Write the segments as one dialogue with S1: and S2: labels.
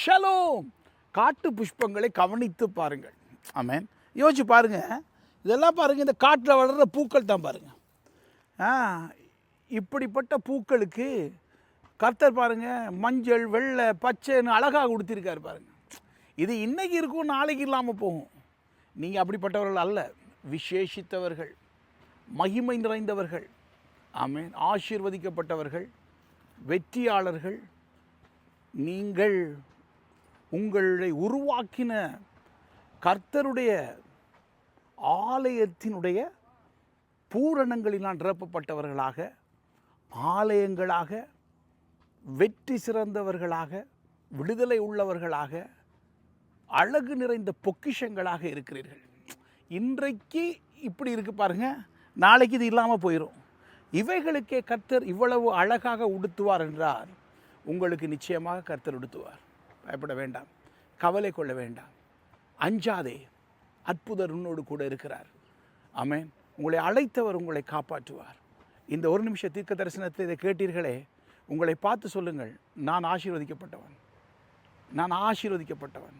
S1: Shalom. காட்டு புஷ்பங்களை கவனித்து பாருங்கள். ஆமேன். யோசிச்சு பாருங்கள் இதெல்லாம் பாருங்கள் இந்த காட்டில் வளர்கிற பூக்கள் தான் பாருங்கள் ஆ இப்படிப்பட்ட பூக்களுக்கு கர்த்தர் பாருங்கள் மஞ்சள் வெள்ளை பச்சைன்னு அழகாக கொடுத்துருக்காரு பாருங்கள் இது இன்றைக்கி இருக்கும் நாளைக்கு இல்லாமல் போகும். நீங்கள் அப்படிப்பட்டவர்கள் அல்ல. விசேஷித்தவர்கள் மகிமை நிறைந்தவர்கள் ஆமேன். ஆசீர்வதிக்கப்பட்டவர்கள் வெற்றியாளர்கள் நீங்கள் உங்களை உருவாக்கின கர்த்தருடைய ஆலயத்தினுடைய பூரணங்களினால் நிரப்பப்பட்டவர்களாக ஆலயங்களாக வெற்றி சிறந்தவர்களாக விடுதலை உள்ளவர்களாக அழகு நிறைந்த பொக்கிஷங்களாக இருக்கிறீர்கள். இன்றைக்கு இப்படி இருக்கு பாருங்க நாளைக்கு இது இல்லாமல் போயிடும் இவைகளுக்கே கர்த்தர் இவ்வளவு அழகாக உடுத்துவார் என்றால் உங்களுக்கு நிச்சயமாக கர்த்தர் உடுத்துவார். பயப்பட வேண்டாம். கவலை கொள்ள வேண்டாம். அஞ்சாதே அற்புதர் உன்னோடு கூட இருக்கிறார். ஆமென். உங்களை அழைத்தவர் உங்களை காப்பாற்றுவார். இந்த ஒரு நிமிஷ தீர்க்க தரிசனத்தை இதை கேட்டீர்களே உங்களை பார்த்து சொல்லுங்கள் நான் ஆசீர்வதிக்கப்பட்டவன். நான் ஆசீர்வதிக்கப்பட்டவன்.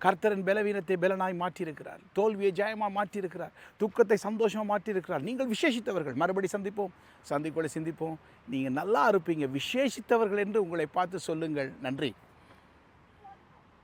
S1: கர்த்தரின் பலவீனத்தை பலனாய் மாற்றியிருக்கிறார். தோல்வியை ஜெயமாக மாற்றியிருக்கிறார். துக்கத்தை சந்தோஷமாக மாற்றியிருக்கிறார். நீங்கள் விசேஷித்தவர்கள். மறுபடி சந்திப்போம். சந்திக்கொள்ள சிந்திப்போம். நீங்கள் நல்லா இருப்பீங்க. விசேஷித்தவர்கள் என்று உங்களை பார்த்து சொல்லுங்கள். நன்றி.